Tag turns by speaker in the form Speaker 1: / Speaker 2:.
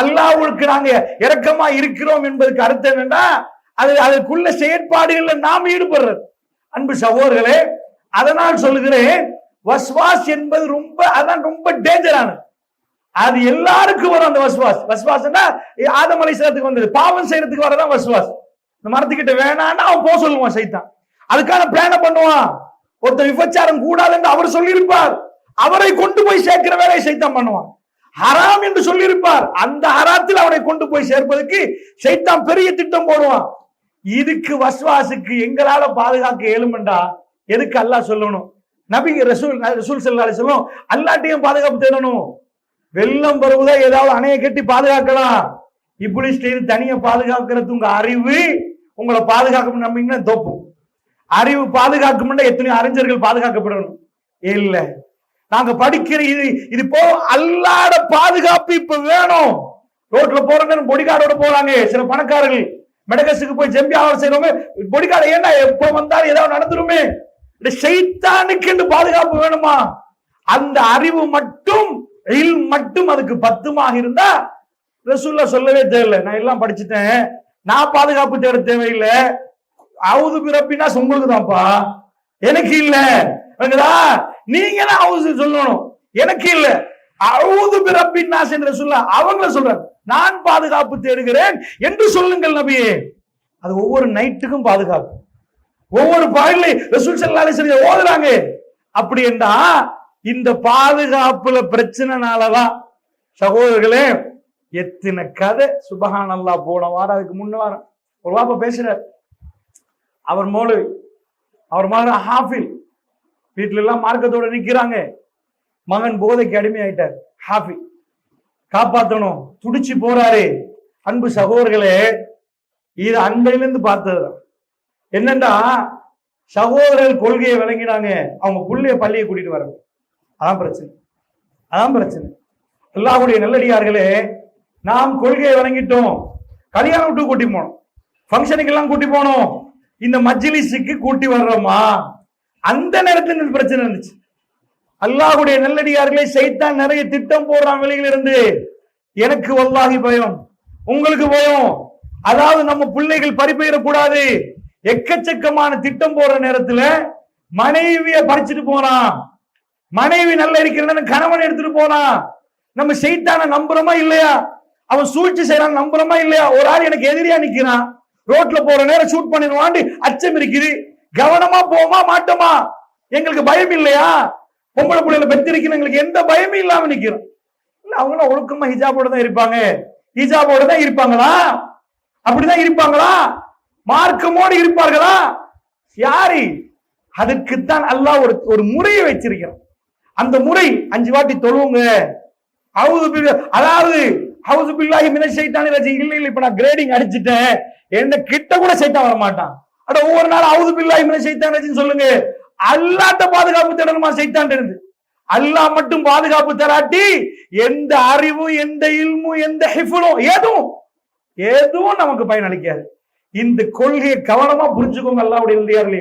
Speaker 1: அல்லாவுக்கு நாங்க இறக்கமா இருக்கிறோம் என்பதற்கு அர்த்தம் என்னன்னா அது அதுக்குள்ள செயற்பாடுகள்ல நாம் ஈடுபடுறது. அன்பு சகோதரர்களே அதனால் சொல்லுகிறேன் வஸ்வாஸ் என்பது ரொம்ப அதான் ரொம்ப டேஞ்சரானது அது எல்லாருக்கும் வரும் அந்த வஸ்வாஸ். வஸ்வாஸ்னா ஆதம் அலைசலத்துக்கு வந்தது. பாவம் செய்யறதுக்கு வரதான் வஸ்வாஸ். இந்த மரத்துக்கிட்ட வேணான்னு அவன் போக சொல்லுவான் சைத்தான். அதுக்கான பிளான பண்ணுவான். ஒருத்தர் விபச்சாரம் கூடாதுன்னு அவர் சொல்லியிருப்பார். அவரை கொண்டு போய் சேர்க்கிற வேலையை சைத்தான் பண்ணுவான். ஹராம் என்று சொல்லியிருப்பார். அந்த ஹராத்தில் அவனை கொண்டு போய் சேர்ப்பதற்கு சைத்தான் பெரிய திட்டம் போடுவான். இதுக்கு வஸ்வாசுக்கு எங்களால பாதுகாக்க இயலுமெண்டா? எதுக்கு அல்லாஹ் சொல்லணும்? நபி ரசூல் ரசூல் செல்லாலே சொல்லும் அல்லாட்டையும் பாதுகாப்பு தேடணும். வெள்ளம் வருவதா ஏதாவது அணையை கட்டி பாதுகாக்கலாம். இப்படி செய்து தனியை பாதுகாக்கிறது உங்க அறிவு உங்களை பாதுகாக்கும் நம்பிங்கன்னா தோப்பு. அறிவு பாதுகாக்கும்னா எத்தனையோ அறிஞர்கள் பாதுகாக்கப்படணும். இல்லை. நாங்க படிக்கிற இது இது போ அல்லாட பாதுகாப்பு இப்ப வேணும். ரோட்ல போறவங்க பொடிகாரோட போறாங்க சில பணக்காரர்கள் மெடகஸுக்கு போய் ஜெம்பி ஆவல் செய்றவங்க பொடிகார ஏன்னா எப்ப வந்தாலும் ஏதாவது நடந்துருமே. இந்த சைத்தானுக்கு என்று பாதுகாப்பு வேணுமா? அந்த அறிவு மட்டும் இல் மட்டும் அதுக்கு பத்துமாக இருந்தா ரசூல்லா சொல்லவே தேவையில்லை. நான் எல்லாம் படிச்சுட்டேன். நான் பாதுகாப்பு தேட தேவையில்லை. அவுது பிறப்பினா உங்களுக்கு தான்ப்பா. எனக்கு இல்லை. நீங்க தான் அவுது சொல்லணும். எனக்கு இல்ல. அவுது பிறப்பின் நாஸ் என்று சொல்ல அவங்கள சொல்றாங்க. நான் பாதுகாப்பு தேடுகிறேன் என்று சொல்லுங்கள் நபியே. அது ஒவ்வொரு நைட்டுக்கும் பாதுகாப்பு. ஒவ்வொரு பாடலை ரசூல் ஸல்லல்லாஹு சரி ஓதுறாங்க. அப்படி என்றா இந்த பாதுகாப்புல பிரச்சனைனாலதான் சகோதரர்களே எத்தனை கதை? சுபஹான் அல்லா போன வாரம் அதுக்கு முன்ன வாரம். ஒரு வாப்ப பேசுறார். அவர் மோலவி. அவர் மகன் ஹாஃபில். வீட்டுல எல்லாம் மார்க்கத்தோட நிக்கிறாங்க. மகன் போதைக்கு அடிமையாயிட்டார். ஹாஃபி காப்பாத்தணும். துடிச்சு போறாரு. அன்பு சகோதரர்களே இது அண்டையிலிருந்து பார்த்ததுதான். என்னன்னா சகோதரர்கள் கொள்கையை விளங்கினாங்க. அவங்க புள்ளைய பள்ளியை கூட்டிட்டு வராங்க அதான் பிரச்சனை. அதான் பிரச்சனை. எல்லாவுடைய நல்லடியார்களே நாம் கொள்கையை விளங்கிட்டோம். கல்யாணம் விட்டு கூட்டி போனோம். ஃபங்க்ஷனுக்கு எல்லாம் கூட்டி போனோம். இந்த மஜ்லிஸுக்கு கூட்டி வர்றோமா? அந்த நேரத்தில் பிரச்சனை இருந்துச்சு அல்லாஹுடைய நல்லடியார்களே சைத்தான் நிறைய திட்டம் போடுறான் வெளியில இருந்து எனக்கு வல்லாகி பயம். உங்களுக்கு பயம். அதாவது நம்ம பிள்ளைகள் பறிப்பெயரக்கூடாது எக்கச்சக்கமான திட்டம் போடுற நேரத்துல மனைவிய பறிச்சுட்டு போறான். மனைவி நல்லா இருக்கிறன்னு கணவன் எடுத்துட்டு போனான் நம்ம செய்தான நம்புறோமா இல்லையா? அவன் சூழ்ச்சி செய்யறான் நம்புறோமா இல்லையா? ஒரு ஆள் எனக்கு எதிரியா நிக்கிறான். ரோட்ல போற நேரம் ஷூட் பண்ணிடுவாண்டு அச்சம் இருக்குது. கவனமா போமா மாட்டோமா? எங்களுக்கு பயம் இல்லையா? பொம்பளை பிள்ளைகளை பெற்றிருக்கணும் எங்களுக்கு எந்த பயமும் இல்லாம நிக்கிறோம். இல்ல அவங்களாம் ஒழுக்கமா ஹிஜாபோட தான் இருப்பாங்க. ஹிஜாபோட தான் இருப்பாங்களா? அப்படிதான் இருப்பாங்களா? மார்க்கமோடு இருப்பார்களா? யாரு? அதுக்குத்தான் அல்லாஹ் ஒரு ஒரு முறையை வச்சிருக்கிறான். அந்த முறை அஞ்சு வாட்டி தொழுவுங்க. அவுது அதாவது ஹவுஸ் பில்லாகி மின ஷைத்தானி இல்லை இல்லை இல்ல இப்ப நான் கிரேடிங் அடிச்சிட்டேன். என்ன கிட்ட கூட சைட்டா வர மாட்டான் அட ஒவ்வொரு நாள் அவுது பில்லா இவனை ஷைத்தானி சொல்லுங்க. அல்லாட்ட பாதுகாப்பு தேடணுமா சைத்தான் இருந்து அல்லாஹ் மட்டும் பாதுகாப்பு தராட்டி எந்த அறிவும் எந்த இல்மும் எந்த ஹிஃபுலும் எதுவும் எதுவும் நமக்கு பயனளிக்காது. இந்த கொள்கையை கவனமா புரிஞ்சுக்கோங்க அல்லாவுடைய இல்லையார்களே